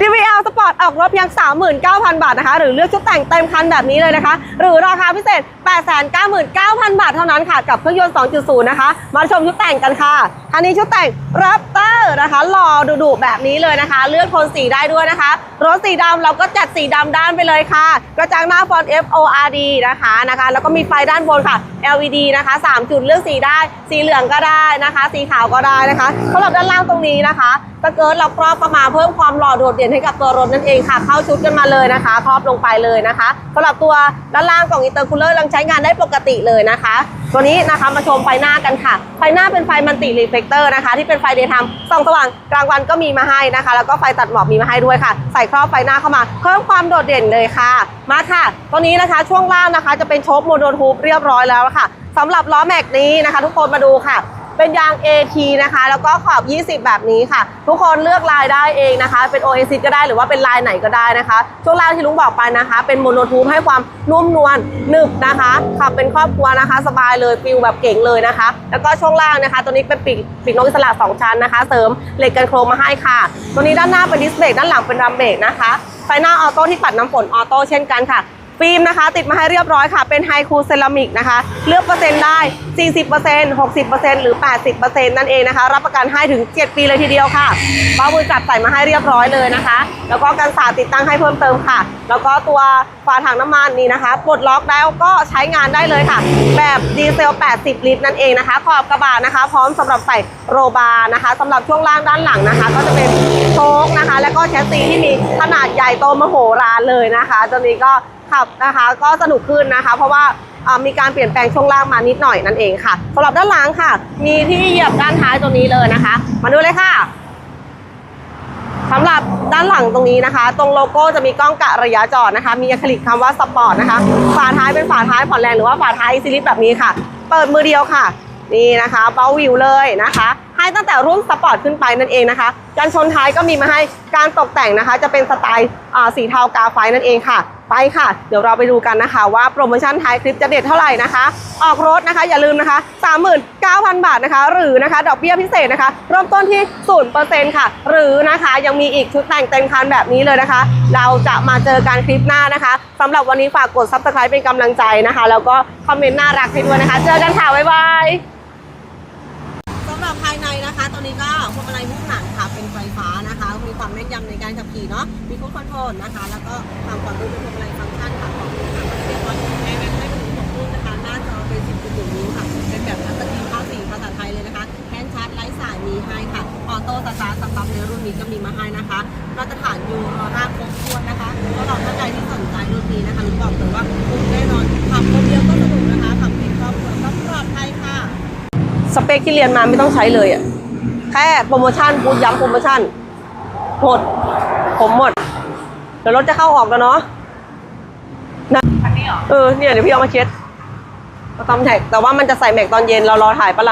DVL Sport ออกรถเพียง 39,000 บาทนะคะ หรือเลือกชุดแต่งเต็มคันแบบนี้เลยนะคะ หรือราคาพิเศษ 899,000 บาทเท่านั้นค่ะ กับเครื่องยนต์ 2.0 นะคะ มาชมชุดแต่งกันค่ะ อันนี้ชุดแต่ง Raptor นะคะหล่อดุๆแบบนี้เลยนะคะ เลือกโทนสีได้ด้วยนะคะ รถสีดำเราก็จัดสีดำด้านไปเลยค่ะ กระจังหน้าฟอน F O R D นะคะนะคะ แล้วก็มีไฟด้านบนค่ะ LED นะคะ 3 จุดเลือกสีได้ สีเหลืองก็ได้นะคะ สีขาวก็ได้นะคะสำหรับด้านล่างตรงนี้นะคะสเกิร์ตเราครอบเข้ามาเพิ่มความหล่อโดดเด่นให้กับตัวรถนั่นเองค่ะ เข้าชุดกันมาเลยนะคะ ครอบลงไปเลยนะคะสำหรับตัวด้านล่างกล่องอินเตอร์คูลเลอร์ยังใช้งานได้ปกติเลยนะคะ ตัวนี้นะคะมาชมไฟหน้ากันค่ะ ไฟหน้าเป็นไฟมันติรีเฟกเตอร์นะคะ ที่เป็นไฟเดย์ไทม์ส่องสว่างกลางวันก็มีมาให้นะคะ แล้วก็ไฟตัดหมอกมีมาให้ด้วยค่ะ ใส่ครอบไฟหน้าเข้ามาเพิ่มความโดดเด่นเลยค่ะ มาค่ะตัวนี้นะคะช่วงล่างนะคะ จะเป็นโชคโมโดทูบเรียบร้อยแล้วค่ะสำหรับล้อแม็กนี้นะคะ ทุกคนมาดูค่ะ เป็นยาง AT นะคะ แล้วก็ขอบ 20 แบบนี้ค่ะ ทุกคนเลือกลายได้เองนะคะ เป็น Oasis ก็ได้หรือว่าเป็นลายไหนก็ได้นะคะ ช่วงล่างที่ลุงบอกไปนะคะ เป็นโมโนทูบให้ความนุ่มนวลหนึบนะคะขับเป็นครอบครัวนะคะ สบายเลยฟิลแบบเก่งเลยนะคะ แล้วก็ช่วงล่างนะคะ ตัวนี้เป็นปีกปีกนกอิสระสองชั้นนะคะ เสริมเหล็กกันโครงมาให้ค่ะ ตัวนี้ด้านหน้าเป็นดิสเบรกด้านหลังเป็นรัมเบรกนะคะไฟหน้าออโต้ที่ปัดน้ำฝนออโต้เช่นกันค่ะฟิล์มนะคะ ติดมาให้เรียบร้อยค่ะ เป็นไฮคูเซรามิกนะคะ เลือกเปอร์เซ็นต์ได้40% 60%หรือ 80%นั่นเองนะคะ รับประกันให้ถึง 7 ปีเลยทีเดียวค่ะเบ้ามือจัดใส่มาให้เรียบร้อยเลยนะคะ แล้วก็กันสาดติดตั้งให้เพิ่มเติมค่ะ แล้วก็ตัวฝาถังน้ำมันนี่นะคะปลดล็อกแล้วก็ใช้งานได้เลยค่ะ แบบดีเซล 80 ลิตรนั่นเองนะคะขอบกระบะนะคะ พร้อมสำหรับใส่โรบาร์นะคะสำหรับช่วงล่างด้านหลังนะคะ ก็จะเป็นโชคนะคะ แล้วก็แชสซีที่มีขนาดใหญ่โตมโหฬารเลยนะคะตัวนี้ก็ขับนะคะก็สนุกขึ้นนะคะ เพราะว่า มีการเปลี่ยนแปลงช่วงล่างมานิดหน่อยนั่นเองค่ะสำหรับด้านหลังค่ะ มีที่เหยียบด้านท้ายตัวนี้เลยนะคะ มาดูเลยค่ะสำหรับด้านหลังตรงนี้นะคะ ตรงโลโก้จะมีกล้องกะระยะจอดนะคะ มีอะคริลิกคำว่าสปอร์ตนะคะ ฝาท้ายเป็นฝาท้ายผ่อนแรงหรือว่าฝาท้ายซิลิปแบบนี้ค่ะ เปิดมือเดียวค่ะ นี่นะคะเบาวิวเลยนะคะ ให้ตั้งแต่รุ่นสปอร์ตขึ้นไปนั่นเองนะคะ การชนท้ายก็มีมาให้การตกแต่งนะคะ จะเป็นสไตล์สีเทากาไฟนั่นเองค่ะ ไปค่ะ เดี๋ยวเราไปดูกันนะคะ ว่าโปรโมชั่นท้ายคลิปจะเด็ดเท่าไหร่นะคะ ออกรถนะคะอย่าลืมนะคะ 39,000 บาทนะคะ หรือนะคะ ดอกเบี้ยพิเศษนะคะ เริ่มต้นที่ 0%ค่ะ หรือนะคะยังมีอีกชุดแต่งเต็มคันแบบนี้เลยนะคะ เราจะมาเจอกันคลิปหน้านะคะสำหรับวันนี้ฝากกด subscribe เป็นกำลังใจนะคะ แล้วก็คอมเมนต์น่ารักให้ด้วยนะคะ เจอกันค่ะบ๊ายบายับภายในนะคะ ตอนนี้ก็พวงมาลัยมุกหนังค่ะ เป็นไฟฟ้านะคะ มีความแม่นยำในการขับขี่เนาะ มีคูดคอนโทรลนะคะ แล้วก็ความปลอดภัยเป็นพวงมาลัยฟังก์ชันค่ะของมุกหนังเรียบร้อยแอร์แบ็คให้ถึงหกรุ่นนะคะ หน้าจอเป็น10.1นิ้วค่ะ เป็นแบบทัชสกรีภาคสีภาษาไทยเลยนะคะแฮนด์ชาร์จไร้สายมีให้ค่ะออโต้สตาร์ทสต็อปในรุ่นนี้ก็มีมาให้นะคะมาตรฐานยูโร5ครบถ้วนนะคะสำหรับท่านใดที่สนใจรุ่นนี้นะคะรู้บอกเลยว่าคุ้มแน่นอน สเปคที่เรียนมาไม่ต้องใช้เลยอะแค่โปรโมชั่นพูดย้ำโปรโมชั่นหมดผมหมด เดี๋ยวรถจะเข้าออกแล้วเนาะนะเออเนี่ยเดี๋ยวพี่เอามาเช็ดมาตอมแท็กแต่ว่ามันจะใส่แม็กตอนเย็นเรารอถ่ายปะล่ะ